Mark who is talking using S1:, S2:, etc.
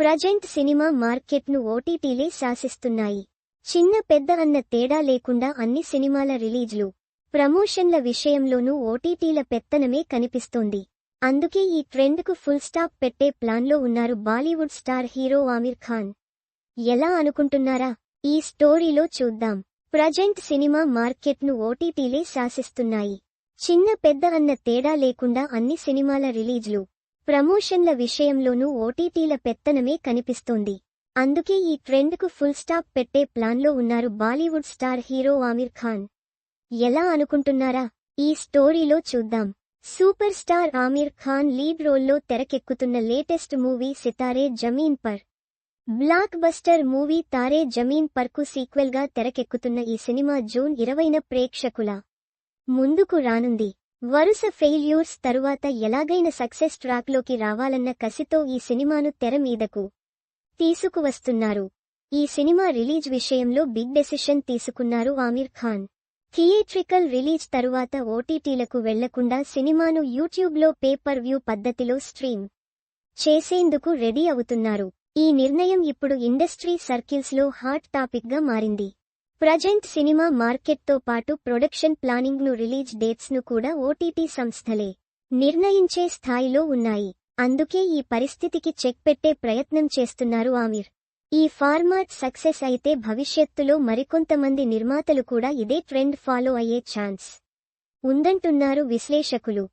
S1: Present cinema మార్కెట్ను ఓటీటీలే శాసిస్తున్నాయి. చిన్న పెద్ద అన్న తేడా లేకుండా అన్ని సినిమాల రిలీజ్లు ప్రమోషన్ల విషయంలోనూ ఓటీటీల పెత్తనమే కనిపిస్తోంది. అందుకే ఈ ట్రెండ్కు ఫుల్ స్టాప్ పెట్టే ప్లాన్లో ఉన్నారు Bollywood star hero Aamir Khan. ఎలా అనుకుంటున్నారా? ఈ స్టోరీలో చూద్దాం. ప్రజెంట్ సినిమా మార్కెట్ను ఓటీటీలే శాసిస్తున్నాయి. చిన్న పెద్ద అన్న తేడా లేకుండా అన్ని సినిమాల రిలీజ్లు ప్రమోషన్ల విషయంలోనూ ఓటీటీల పెత్తనమే కనిపిస్తోంది. అందుకే ఈ ట్రెండ్కు ఫుల్ స్టాప్ పెట్టే ప్లాన్లో ఉన్నారు Bollywood star hero Aamir Khan. ఎలా అనుకుంటున్నారా? ఈ స్టోరీలో చూద్దాం. Super star Aamir Khan lead రోల్లో తెరకెక్కుతున్న latest movie Sitaare Zameen Par. Blockbuster movie Taare Zameen park సీక్వెల్గా తెరకెక్కుతున్న ఈ సినిమా జూన్ ఇరవైన ప్రేక్షకుల ముందుకు రానుంది. వరుస ఫెయిల్యూర్స్ తరువాత ఎలాగైన సక్సెస్ ట్రాక్లోకి రావాలన్న కసితో ఈ సినిమాను తెర మీదకు తీసుకువస్తున్నారు. ఈ సినిమా రిలీజ్ విషయంలో బిగ్ డెసిషన్ తీసుకున్నారు ఆమిర్ ఖాన్. థియేట్రికల్ రిలీజ్ తరువాత ఓటీటీలకు వెళ్ళకుండా సినిమాను యూట్యూబ్లో పేపర్ వ్యూ పద్ధతిలో స్ట్రీమ్ చేసేందుకు రెడీ అవుతున్నారు. ఈ నిర్ణయం ఇప్పుడు ఇండస్ట్రీ సర్కిల్స్లో హాట్ టాపిక్గా మారింది. ప్రజెంట్ సినిమా మార్కెట్తో పాటు ప్రొడక్షన్ ప్లానింగ్ను రిలీజ్ డేట్స్ను కూడా ఓటీటీ సంస్థలే నిర్ణయించే స్థాయిలో ఉన్నాయి. అందుకే ఈ పరిస్థితికి చెక్ పెట్టే ప్రయత్నం చేస్తున్నారు ఆమిర్. ఈ ఫార్మాట్ సక్సెస్ అయితే భవిష్యత్తులో మరికొంతమంది నిర్మాతలు కూడా ఇదే ట్రెండ్ ఫాలో అయ్యే ఛాన్స్ ఉందంటున్నారు విశ్లేషకులు.